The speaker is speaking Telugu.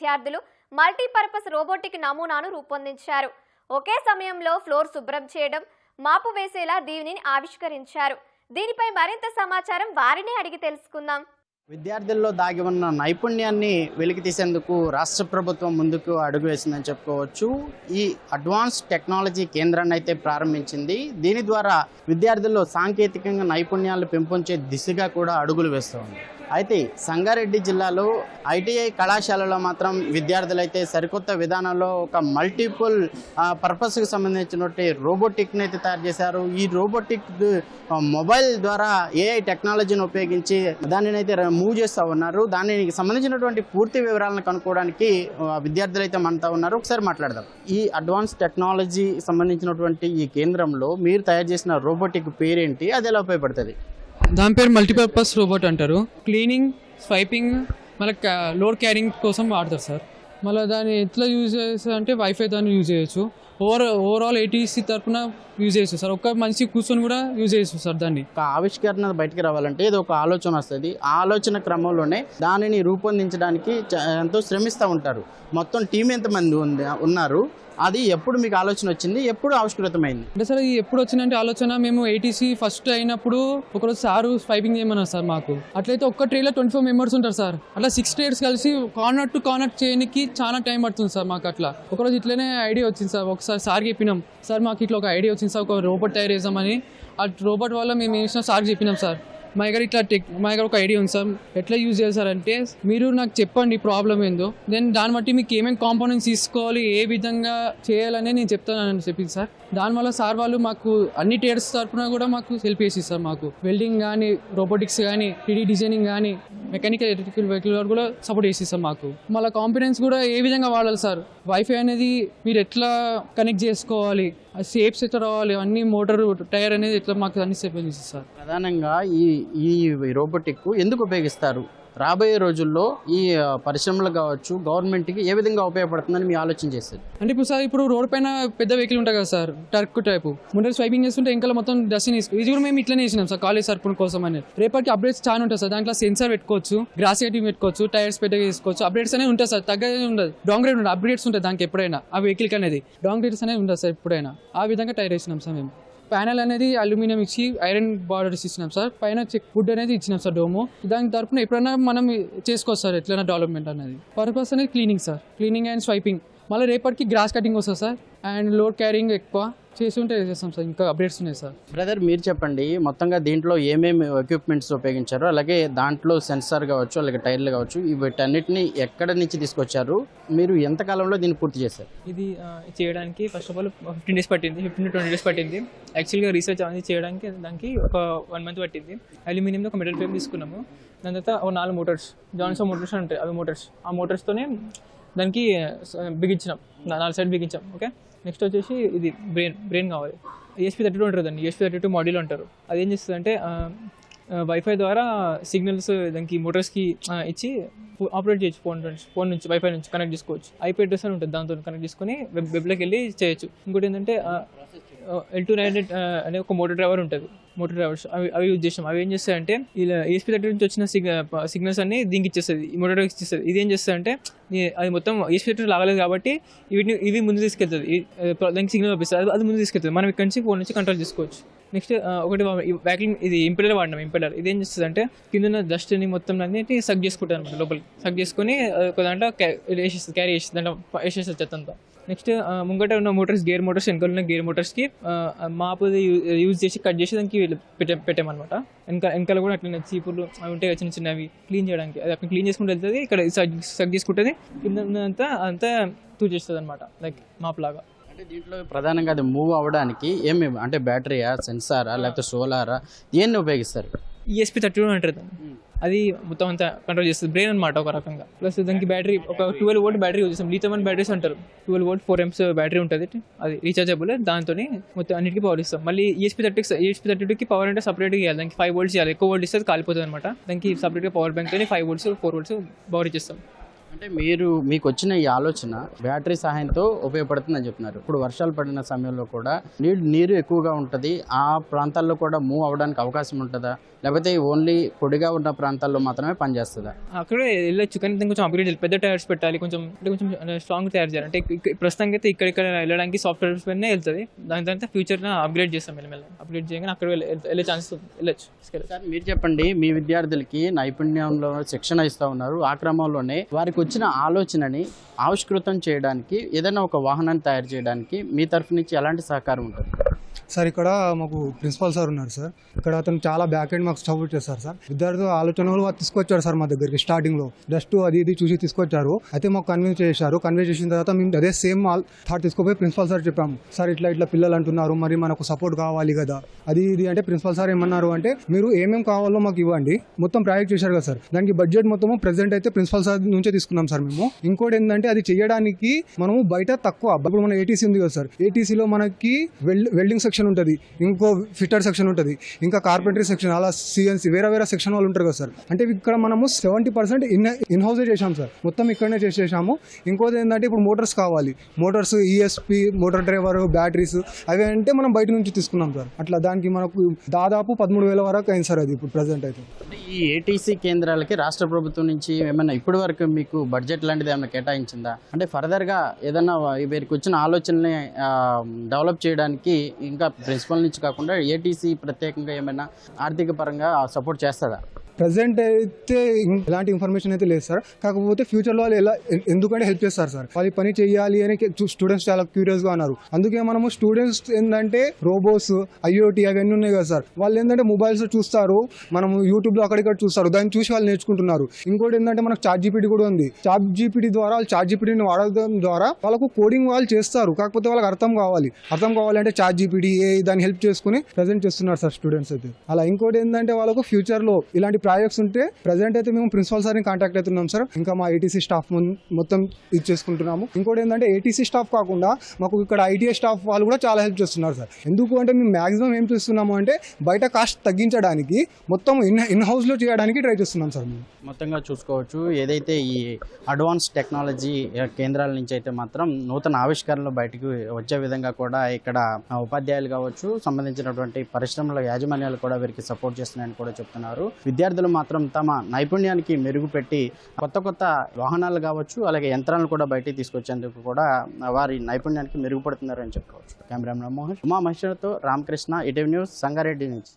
విద్యార్థులు మల్టీపర్పస్ రోబోటిక్ నమూనాను రూపొందించారు. ఒకే సమయంలో ఫ్లోర్ శుభ్రం చేయడం మాపు వేసేలా దీనిని ఆవిష్కరించారు. దీనిపై మరింత సమాచారం వారిని అడిగి తెలుసుకుందాం. విద్యార్థుల్లో దాగి ఉన్న నైపుణ్యాన్ని వెలికి తీసేందుకు రాష్ట్ర ప్రభుత్వం ముందుకు అడుగు వేసిందని చెప్పుకోవచ్చు. ఈ అడ్వాన్స్ టెక్నాలజీ కేంద్రాన్ని అయితే ప్రారంభించింది. దీని ద్వారా విద్యార్థుల్లో సాంకేతికంగా నైపుణ్యాలు పెంపొంచే దిశగా కూడా అడుగులు వేస్తోంది. అయితే సంగారెడ్డి జిల్లాలో ఐటీఐ కళాశాలలో మాత్రం విద్యార్థులు అయితే సరికొత్త విధానంలో ఒక మల్టిపుల్ పర్పస్కి సంబంధించినటువంటి రోబోటిక్ని అయితే తయారు చేశారు. ఈ రోబోటిక్ మొబైల్ ద్వారా ఏఐ టెక్నాలజీని ఉపయోగించి దానిని అయితే మూవ్ చేస్తూ ఉన్నారు. దానికి సంబంధించినటువంటి పూర్తి వివరాలను కనుక్కోవడానికి విద్యార్థులు అయితే మనతో ఉన్నారు. ఒకసారి మాట్లాడదాం. ఈ అడ్వాన్స్ టెక్నాలజీ సంబంధించినటువంటి ఈ కేంద్రంలో మీరు తయారు చేసిన రోబోటిక్ పేరేంటి? అది ఎలా ఉపయోగపడుతుంది? దాని పేరు మల్టీపర్పస్ రోబోట్ అంటారు. క్లీనింగ్ స్వైపింగ్ మళ్ళీ లోడ్ క్యారింగ్ కోసం వాడతారు సార్. మళ్ళీ దాన్ని ఎట్లా యూజ్ చేస్తారు అంటే వైఫై దాన్ని యూజ్ చేయొచ్చు. ఓవర్ ఓవరాల్ ఏటీసీ తరఫున యూజ్ చేయొచ్చు సార్. ఒక్క మనిషి కూర్చొని కూడా యూజ్ చేయొచ్చు సార్ దాన్ని. ఒక ఆవిష్కరణ బయటకు రావాలంటే ఇది ఒక ఆలోచన వస్తుంది. ఆ ఆలోచన క్రమంలోనే దానిని రూపొందించడానికి ఎంతో శ్రమిస్తూ ఉంటారు. మొత్తం టీం ఎంతమంది ఉంది ఉన్నారు? అది ఎప్పుడు మీకు ఆలోచన వచ్చింది? ఎప్పుడు ఆవిష్కృతమైంది? అంటే సార్ ఇది ఎప్పుడు వచ్చిందంటే ఆలోచన మేము ఏటీసీ ఫస్ట్ అయినప్పుడు ఒకరోజు సారు స్వైపింగ్ చేయమన్నారు సార్ మాకు. అట్లయితే ఒక్క ట్రేలో ట్వంటీ ఫోర్ మెంబర్స్ ఉంటారు సార్. అట్లా సిక్స్ ట్రేడ్స్ కలిసి కార్నర్ టు కార్నర్ చేయడానికి చాలా టైం పడుతుంది సార్ మాకు అట్లా. ఒకరోజు ఇట్లనే ఐడియా వచ్చింది సార్. ఒకసారి సార్ చెప్పినాం. సార్ మాకు ఇట్లా ఒక ఐడియా వచ్చింది సార్ ఒక రోబోట్ తయారు చేసామని ఆ రోబోట్ వల్ల మేము ఏం సార్ చెప్పినాం సార్. మా దగ్గర ఇట్లా టెక్ మా దగ్గర ఒక ఐడియా ఉంది సార్. ఎట్లా యూజ్ చేస్తారంటే అంటే మీరు నాకు చెప్పండి ప్రాబ్లం ఏందో. దెన్ దాన్ని బట్టి మీకు ఏమేమి కాంపోనెంట్స్ తీసుకోవాలి ఏ విధంగా చేయాలని నేను చెప్తానని చెప్పింది సార్. దానివల్ల సార్ వాళ్ళు మాకు అన్ని టేర్స్ తరఫున కూడా మాకు హెల్ప్ చేసి సార్ మాకు. వెల్డింగ్ కానీ రోబోటిక్స్ కానీ త్రీ డిజైనింగ్ కానీ మెకానికల్ ఎలక్ట్రికల్ వెహికల్ కూడా సపోర్ట్ చేసి సార్ మాకు. మళ్ళీ కాంపిడెన్స్ కూడా ఏ విధంగా వాడాలి సార్? వైఫై అనేది మీరు ఎట్లా కనెక్ట్ చేసుకోవాలి? ఆ షేప్స్ ఎట్లా రావాలి? అన్ని మోటార్ టైర్ అనేది ఎట్లా మాకు అన్ని సేఫ్ చేసి సార్ ప్రధానంగా ఈ ఈ రోబోటిక్ ఎందుకు ఉపయోగిస్తారు? రాబోయే రోజుల్లో ఈ పరిశ్రమలు కావచ్చు గవర్నమెంట్కి ఏ విధంగా ఉపయోగపడుతుందని మీ ఆలోచన చేశారు? అంటే ఇప్పుడు సార్ ఇప్పుడు రోడ్ పైన పెద్ద వెహికల్ ఉంటుంది కదా సార్ టర్క్ టైపు ముందర స్వైపింగ్ చేస్తుంటే ఇంకా మొత్తం డస్ట్ ఇది కూడా మేము ఇట్లనే వేసినాం సార్ కాలేజ్ సర్పున్ కోసం అని రేపటికి అప్డేట్స్ చాలా ఉంటాయి సార్ దాంట్లో సెన్సార్ పెట్టుకోవచ్చు గ్రాస్ కటింగ్ పెట్టుకోవచ్చు టైర్స్ పెద్దగా తీసుకోవచ్చు అప్డేట్స్ అనేది ఉంటాయి సార్ తగ్గదే ఉండదు. డాంగ్ రేట్ ఉండదు అప్డేట్స్ ఉంటాయి దానికి ఎప్పుడైనా ఆ వెహికల్ అనేది. డాంగ్ రేట్స్ అనేది ఉంటుంది సార్ ఎప్పుడైనా. ఆ విధంగా టైర్ వేసినాం సార్ మేము. ప్యానల్ అనేది అల్యూమినియం ఇచ్చి ఐరన్ బార్డర్స్ ఇచ్చినాం సార్. పైన చెక్ వుడ్ అనేది ఇచ్చినాం సార్ డోము. దాని తరఫున ఎప్పుడైనా మనం చేసుకోవచ్చు సార్ ఎట్లైనా డెవలప్మెంట్ అనేది. పర్పస్ అనేది cleaning sir. Cleaning and swiping. మళ్ళీ రేపటికి గ్రాస్ కటింగ్ వస్తుంది సార్. అండ్ లోడ్ క్యారింగ్ ఎక్కువ చేస్తుంటే చేస్తాం సార్. ఇంకా అప్డేట్స్ ఉన్నాయి సార్. బ్రదర్ మీరు చెప్పండి మొత్తంగా దీంట్లో ఏమేమి ఎక్విప్మెంట్స్ ఉపయోగించారు? అలాగే దాంట్లో సెన్సార్ కావచ్చు అలాగే టైర్లు కావచ్చు వీటన్నిటిని ఎక్కడ నుంచి తీసుకొచ్చారు? మీరు ఎంత కాలంలో దీన్ని పూర్తి చేశారు? ఇది చేయడానికి first of all fifteen days పట్టింది. ఫిఫ్టీన్ టు ట్వంటీ డేస్ పట్టింది. యాక్చువల్గా రీసెర్చ్ అనేది చేయడానికి దానికి ఒక వన్ మంత్ పట్టింది. అల్యూమినియంలో ఒక మెటల్ ఫ్రేమ్ తీసుకున్నాము. దాని తర్వాత ఒక నాలుగు మోటార్స్ జాన్సన్ మోటార్స్ ఉంటాయి అవి మోటార్స్ ఆ మోటార్స్తోనే దానికి బిగించినాం. నాలుగు సైడ్ బిగించాం ఓకే? నెక్స్ట్ వచ్చేసి ఇది బ్రెయిన్ బ్రెయిన్ కావాలి. ఏఎస్పీ థర్టీ టూ ఉంటుంది ఏఎస్పీ థర్టీ టూ మాడ్యూల్ అంటారు. అది ఏం చేస్తుంది అంటే వైఫై ద్వారా సిగ్నల్స్ దానికి మోటార్స్కి ఇచ్చి ఆపరేట్ చేయొచ్చు ఫోన్ నుంచి ఫోన్ నుంచి వైఫై నుంచి కనెక్ట్ చేసుకోవచ్చు. ఐపీ అడ్రస్ అని ఉంటుంది దాంతో కనెక్ట్ చేసుకొని వెబ్ వెబ్లోకి వెళ్ళి చేయొచ్చు. ఇంకోటి ఏంటంటే ఎల్ టూ నైన్ అనే ఒక మోటార్ డ్రైవర్ ఉంటుంది. మోటార్ డ్రైవర్స్ అవి అవి యూజ్ చేసాం అవి ఏం చేస్తాయంటే ఇలా ఏఎస్పీ థర్టీ నుంచి వచ్చిన సిగ్నల్స్ అన్ని దీనికి ఇచ్చేస్తుంది. ఈ మోటార్ డ్రైవర్కి ఇచ్చేస్తుంది. ఇది ఏం చేస్తుంది అది మొత్తం ఏఎస్పీ థర్టీ లాగలేదు కాబట్టి వీటిని ఇవి ముందు తీసుకెళ్తుంది. దానికి సిగ్నల్ పంపిస్తుంది. అది- ముందు తీసుకెళ్తుంది. మనం ఇక్కడ నుంచి ఫోన్ నుంచి కంట్రోల్ చేసుకోవచ్చు. నెక్స్ట్ ఒకటి వ్యాక్యూమ్ ఇది ఇంపెలర్ వాడినాం ఇంపెలర్ ఇది ఏం చేస్తుంది అంటే కింద డస్ట్ని మొత్తం అన్నిటి సగ్ చేసుకుంటాను అనమాట లోపలికి. సగ్ చేసుకొని ఒక దాంట్లో వేసేస్తుంది క్యారీ చేస్తుంది దాంట్లో వేసేస్తుంది చెత్తంతా. నెక్స్ట్ ముంగట ఉన్న మోటార్స్ గేర్ మోటార్స్ వెనకాల ఉన్న గేర్ మోటార్స్కి మాపుది యూజ్ చేసి కట్ చేసి దానికి పెట్టే పెట్టామన్నమాట. వెనక వెనకాల కూడా అట్లనే చీపులు అవి ఉంటాయి చిన్న చిన్నవి క్లీన్ చేయడానికి. అది అక్కడ క్లీన్ చేసుకుంటూ వెళ్తుంది ఇక్కడ సగ్ సగ్ చేసుకుంటుంది కింద అంతా తూచేస్తుంది అనమాట లైక్ మాప్ లాగా. అంటే దీంట్లో ప్రధానంగా అది మూవ్ అవ్వడానికి ఏమి అంటే బ్యాటరీయా సెన్సారా లేకపోతే సోలారా దేన్ని ఉపయోగిస్తారు? ఈఎస్పీ థర్టీ టూ అంటారు అది మొత్తం అంతా కంట్రోల్ చేస్తుంది. బ్రెయిన్ అనమాట ఒక రకంగా. ప్లస్ దానికి బ్యాటరీ ఒక ట్వెల్వ్ వోల్ట్ బ్యాటరీ యూజ్ చేస్తాం. లీథమన్ బ్యాటరీస్ అంటారు. Twelve volt four amps battery ఉంటుంది. అది రీచార్జబుల్ దాంతో మొత్తం అన్నిటికీ పవర్ ఇస్తాం. మళ్ళీ ఈఎస్పీ థర్టీ ఈఎస్పీ థర్టీ టూకి పవర్ అంటే సపరేట్గా ఇవ్వాలి దానికి ఫైవ్ వోల్ట్స్ ఇవ్వాలి ఎక్కువ వోల్ట్ ఇస్తే కాలిపోతుంది అనమాట దానికి సపరేట్గా power bank five volts four volts power ఇచ్చేస్తాం. అంటే మీరు మీకు వచ్చిన ఈ ఆలోచన బ్యాటరీ సహాయంతో ఉపయోగపడుతుందని చెప్తున్నారు. ఇప్పుడు వర్షాలు పడిన సమయంలో కూడా నీరు నీరు ఎక్కువగా ఉంటుంది. ఆ ప్రాంతాల్లో కూడా మూవ్ అవ్వడానికి అవకాశం ఉంటుందా? లేకపోతే ఓన్లీ పొడిగా ఉన్న ప్రాంతాల్లో మాత్రమే పనిచేస్తుందా? అక్కడే వెళ్ళొచ్చు. కానీ కొంచెం అప్గ్రేడ్ పెద్ద టైర్స్ పెట్టాలి. కొంచెం అంటే కొంచెం స్ట్రాంగ్ తయారు చేయాలి. అంటే ప్రస్తుతానికి అయితే ఇక్కడ ఇక్కడ వెళ్ళడానికి సాఫ్ట్వేర్స్ పైన వెళ్తుంది. దాని తర్వాత ఫ్యూచర్లో అప్గ్రేడ్ చేస్తాం మెల్లమెల్ల అప్గ్రేడ్ చేయగానే అక్కడ వెళ్ళే ఛాన్స్ వెళ్ళొచ్చు. సార్ మీరు చెప్పండి. మీ విద్యార్థులకి నైపుణ్యంలో శిక్షణ ఇస్తూ ఉన్నారు. ఆ క్రమంలోనే వారికి వచ్చిన ఆలోచనని ఆవిష్కృతం చేయడానికి ఏదైనా ఒక వాహనాన్ని తయారు చేయడానికి మీ తరఫు నుంచి ఎలాంటి సహకారం ఉంటుంది? సార్ ఇక్కడ మాకు ప్రిన్సిపాల్ సార్ ఉన్నారు సార్. ఇక్కడ అతను చాలా బ్యాక్ ఎండ్ మాకు సపోర్ట్ చేస్తారు సార్. విద్యార్థుల ఆలోచనలు తీసుకొచ్చారు సార్ మా దగ్గరికి స్టార్టింగ్లో. జస్ట్ అది ఇది చూసి తీసుకొచ్చారు. అయితే మాకు కన్విన్స్ చేశారు. కన్విన్స్ చేసిన తర్వాత మేము అదే సేమ్ థాట్ తీసుకుపోయి ప్రిన్సిపాల్ సార్ చెప్పాము. సార్ ఇట్లా ఇట్లా పిల్లలు అంటున్నారు. మరి మనకు సపోర్ట్ కావాలి కదా. అది ఇది అంటే ప్రిన్సిపాల్ సార్ ఏమన్నారు అంటే మీరు ఏమేమి కావాలో మాకు ఇవ్వండి. మొత్తం ప్రాజెక్ట్ చేశారు కదా సార్. దానికి బడ్జెట్ మొత్తము ప్రెసెంట్ అయితే ప్రిన్సిపాల్ సార్ నుంచే తీసుకున్నాం సార్ మేము. ఇంకోటి ఏంటంటే అది చేయడానికి మనము బయట తక్కువ ఇప్పుడు మన ఏటీసీ ఉంది కదా సార్. ఏటీసీలో మనకి వెల్డింగ్ సెక్షన్ సెక్షన్ ఉంటుంది ఇంకో ఫిట్టర్ సెక్షన్ ఉంటుంది ఇంకా కార్పెంటరీ సెక్షన్ అలా సిఎన్సీ వేరే వేరే సెక్షన్ వాళ్ళు ఉంటారు కదా సార్. అంటే ఇక్కడ మనము సెవెంటీ పర్సెంట్ ఇన్ ఇన్హౌస్ చేసాం సార్. మొత్తం ఇక్కడనే చేసేసాము. ఇంకోది ఏంటంటే ఇప్పుడు మోటార్స్ కావాలి. Motors ESP motor driver batteries అవి అంటే మనం బయట నుంచి తీసుకున్నాం సార్. అట్లా దానికి మనకు దాదాపు పదమూడు వేల వరకు అయింది సార్ అది ఇప్పుడు ప్రజెంట్ అయితే. ఈ ఏటీసీ కేంద్రాలకి రాష్ట్ర ప్రభుత్వం నుంచి ఏమైనా ఇప్పటి వరకు మీకు బడ్జెట్ లాంటిది ఏమైనా కేటాయించిందా? అంటే ఫర్దర్గా ఏదైనా వీరికి వచ్చిన ఆలోచనని డెవలప్ చేయడానికి ఇంకా ప్రిన్సిపల్ నుంచి కాకుండా ఏటీసీ ప్రత్యేకంగా ఏమైనా ఆర్థిక పరంగా సపోర్ట్ చేస్తుందా ప్రజెంట్ అయితే ఎలాంటి ఇన్ఫర్మేషన్ అయితే లేదు సార్. కాకపోతే ఫ్యూచర్లో వాళ్ళు ఎలా ఎందుకంటే హెల్ప్ చేస్తారు సార్. వాళ్ళు పని చేయాలి అని స్టూడెంట్స్ చాలా క్యూరియస్గా ఉన్నారు అందుకే మనము స్టూడెంట్స్ ఏంటంటే రోబోస్ ఐఓటీ అవన్నీ ఉన్నాయి కదా సార్. వాళ్ళు ఏంటంటే మొబైల్స్ చూస్తారు. మనము యూట్యూబ్లో అక్కడిక్కడ చూస్తారు. దాన్ని చూసి వాళ్ళు నేర్చుకుంటున్నారు. ఇంకోటి ఏంటంటే మనకు చార్ట్ జీపీటీ కూడా ఉంది. చార్ట్ జీపీటీ ద్వారా వాళ్ళు చార్జ్ జీపీటీని వాడడం ద్వారా వాళ్ళకు కోడింగ్ వాళ్ళు చేస్తారు. కాకపోతే వాళ్ళకి అర్థం కావాలి. అర్థం కావాలంటే చార్ట్ జీపీటీ ఏ దాన్ని హెల్ప్ చేసుకుని ప్రజెంట్ చేస్తున్నారు సార్ స్టూడెంట్స్ అయితే. అలా ఇంకోటి ఏంటంటే వాళ్ళకు ఫ్యూచర్లో ఇలాంటి ప్రాజెక్ట్స్ ఉంటే ప్రజెంట్ అయితే మేము ప్రిన్సిపల్ సార్ని కాంటాక్ట్ అవుతున్నాం సార్. ఇంకా మా ఏటీసీ స్టాఫ్ మొత్తం ఇది చేసుకుంటున్నాము. ఇంకోటి ఏంటంటే ఏటీసీ స్టాఫ్ కాకుండా మాకు ఇక్కడ ఐటీఐ స్టాఫ్ వాళ్ళు కూడా చాలా హెల్ప్ చేస్తున్నారు సార్. ఎందుకు అంటే మేము మాక్సిమం ఏం చేస్తున్నాము అంటే బయట కాస్ట్ తగ్గించడానికి మొత్తం ఇన్ ఇన్ హౌస్లో చేయడానికి ట్రై చేస్తున్నాం సార్ మేము. మొత్తంగా చూసుకోవచ్చు ఏదైతే ఈ అడ్వాన్స్ టెక్నాలజీ కేంద్రాల నుంచి అయితే మాత్రం నూతన ఆవిష్కరణలు బయటకు వచ్చే విధంగా కూడా ఇక్కడ ఉపాధ్యాయులు కావచ్చు సంబంధించినటువంటి పరిశ్రమల యాజమాన్యాలు కూడా వీరికి సపోర్ట్ చేస్తున్నాయని కూడా చెప్తున్నారు. విద్యార్థులు మాత్రం తమ నైపుణ్యానికి మెరుగుపెట్టి కొత్త కొత్త వాహనాలు కావచ్చు అలాగే యంత్రాలను కూడా బయటికి తీసుకొచ్చేందుకు కూడా వారి నైపుణ్యానికి మెరుగుపడుతున్నారని చెప్పుకోవచ్చు. కెమెరా మోహన్ ఉమా మహేశ్వరతో రామకృష్ణ ఇటీవీ న్యూస్ సంగారెడ్డి నుంచి.